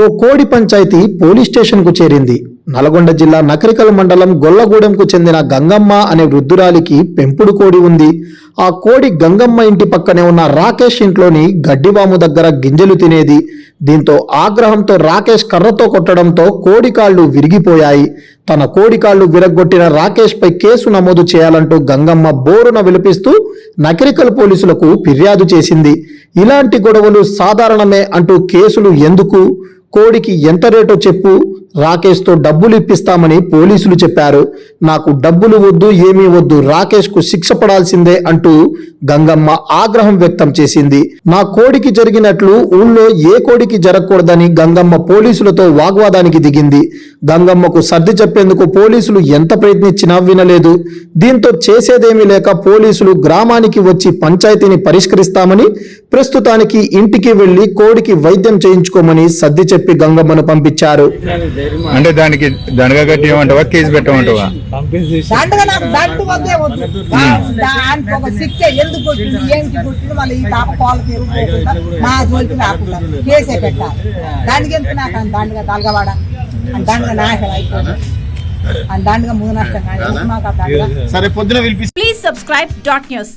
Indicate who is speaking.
Speaker 1: ఓ కోడి పంచాయతీ పోలీస్ స్టేషన్కు చేరింది. నల్గొండ జిల్లా నకరికల్ మండలం గొల్లగూడెంకు చెందిన గంగమ్మ అనే వృద్ధురాలికి పెంపుడు కోడి ఉంది. ఆ కోడి గంగమ్మ ఇంటి పక్కనే ఉన్న రాకేష్ ఇంట్లోని గడ్డివాము దగ్గర గింజలు తినేది. దీంతో ఆగ్రహంతో రాకేష్ కర్రతో కొట్టడంతో కోడి కాళ్ళు విరిగిపోయాయి. తన కోడి కాళ్ళు విరగ్గొట్టిన రాకేష్పై కేసు నమోదు చేయాలంటూ గంగమ్మ బోరున విలపిస్తూ నకిరికల్ పోలీసులకు ఫిర్యాదు చేసింది. ఇలాంటి గొడవలు సాధారణమే అంటూ కేసులు ఎందుకు? కోడికి ఎంత రేటో చెప్పు. రాకేష్తో డబ్బులు ఇప్పిస్తామని పోలీసులు చెప్పారు. నాకు డబ్బులు వద్దు ఏమీ వద్దు రాకేష్కు శిక్ష పడాల్సిందే అంటూ గంగమ్మ ఆగ్రహం వ్యక్తం చేసింది. నా కోడికి జరిగినట్లు ఊళ్ళో ఏ కోడికి జరగకూడదని గంగమ్మ పోలీసులతో వాగ్వాదానికి దిగింది. గంగమ్మకు సర్ది చెప్పేందుకు పోలీసులు ఎంత ప్రయత్నించినా వినలేదు. దీంతో చేసేదేమీ లేక పోలీసులు గ్రామానికి వచ్చి పంచాయతీని పరిష్కరిస్తామని ప్రస్తుతానికి ఇంటికి వెళ్ళి కోడికి వైద్యం చేయించుకోమని సర్ది చెప్పి గంగమ్మను పంపించారు.
Speaker 2: అంటే దానికి దండగా కట్టి ఏమంటావా? కేసు పెట్టమంటావా?
Speaker 3: దానికి ఎందుకు నాకు దండగా తలగవాడ? దండగా నాశనం అయిపోయింది
Speaker 4: సరే పొద్దున పిలిపి
Speaker 5: Please subscribe dot news.